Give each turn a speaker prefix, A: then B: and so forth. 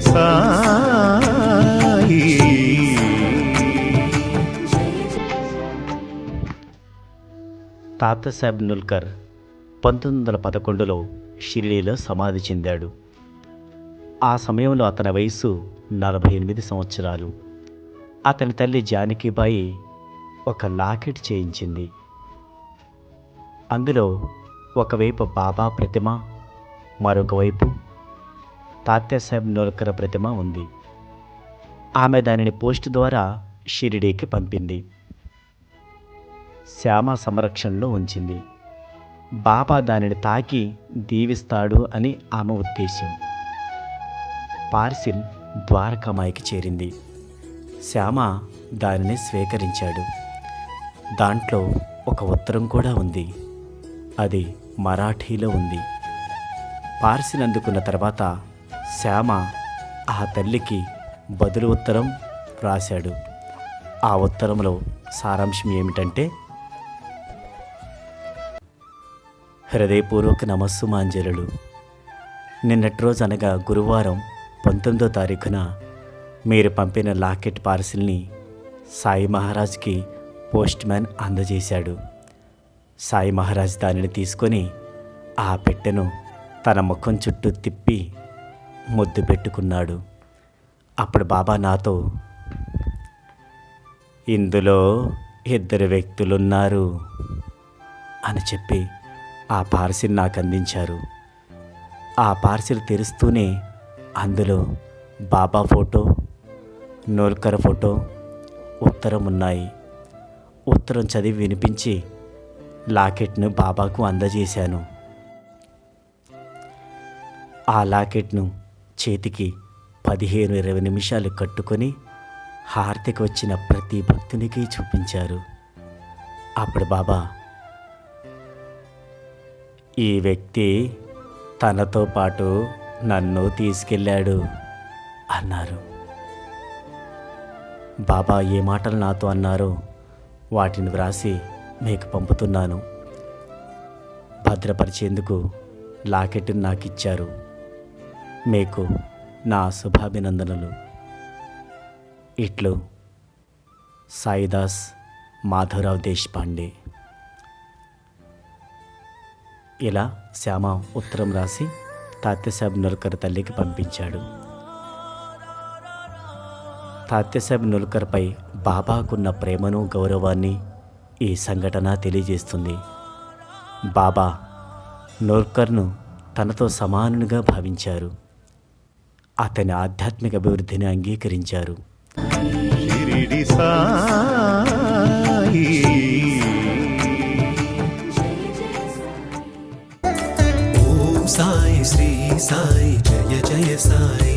A: సాయి.
B: తాతసాహెబ్ నుల్కర్ పంతొమ్మిది వందల పదకొండులో షిరిడీలో సమాధి చెందాడు. ఆ సమయంలో అతని వయసు నలభై ఎనిమిది సంవత్సరాలు. అతని తల్లి జానకిబాయి ఒక లాకెట్ చేయించింది. అందులో ఒకవైపు బాబా ప్రతిమ మరొకవైపు తాత్యాసాహెబ్ నోల్కర్ ప్రతిమ ఉంది. ఆమె దానిని పోస్ట్ ద్వారా షిరిడీకి పంపింది. శ్యామ సంరక్షణలో ఉంచింది. బాబా దానిని తాకి దీవిస్తాడు అని ఆమె ఉద్దేశం. పార్సిల్ ద్వారకామాయికి చేరింది. శ్యామ దానిని స్వీకరించాడు. దాంట్లో ఒక ఉత్తరం కూడా ఉంది. అది మరాఠీలో ఉంది. పార్సిల్ అందుకున్న తర్వాత శ్యామ ఆ తల్లికి బదులు ఉత్తరం రాశాడు ఆ ఉత్తరంలో సారాంశం ఏమిటంటే హృదయపూర్వక నమస్సు నమస్సుమాంజలులు నిన్నటి రోజు అనగా గురువారం పంతొమ్మిదో తారీఖున మీరు పంపిన లాకెట్ పార్సిల్ని సాయి మహారాజ్కి పోస్ట్ మ్యాన్ అందజేశాడు. సాయి మహారాజ్ దానిని తీసుకొని ఆ పెట్టెను తన ముఖం చుట్టూ తిప్పి ముద్దు పెట్టుకున్నాడు. అప్పుడు బాబా నాతో ఇందులో ఇద్దరు వ్యక్తులున్నారు అని చెప్పి ఆ పార్సిల్ నాకు అందించారు. ఆ పార్సిల్ తెరుస్తూనే అందులో బాబా ఫోటో నోల్కర్ ఫోటో ఉత్తరం ఉన్నాయి. ఉత్తరం చదివి వినిపించి లాకెట్ను బాబాకు అందజేశాను. ఆ లాకెట్ను చేతికి పదిహేను ఇరవై నిమిషాలు కట్టుకొని హారతికి వచ్చిన ప్రతి భక్తునికి చూపించారు. అప్పుడు బాబా ఈ వ్యక్తి తనతో పాటు నన్ను తీసుకెళ్ళాడు అన్నారు. బాబా ఏ మాటలు నాతో అన్నారో వాటిని వ్రాసి మీకు పంపుతున్నాను. భద్రపరిచేందుకు లాకెట్ను నాకు ఇచ్చారు మీకు నా శుభాభినందనలు. ఇట్లు సాయిదాస్ మాధవరావు దేశపాండే. ఇలా శ్యామ ఉత్తరం రాసి తాత్యసాబ్ నుల్కర్ తల్లికి పంపించాడు. తాత్యసాబ్ నుల్కర్పై బాబాకున్న ప్రేమను గౌరవాన్ని ఈ సంఘటన తెలియజేస్తుంది. బాబా నోల్కర్ను తనతో సమానునిగా భావించారు. అతని ఆధ్యాత్మిక అభివృద్ధిని అంగీకరించారు.
A: సాయి.
C: సాయి శ్రీ సాయి జయ జయ సాయి.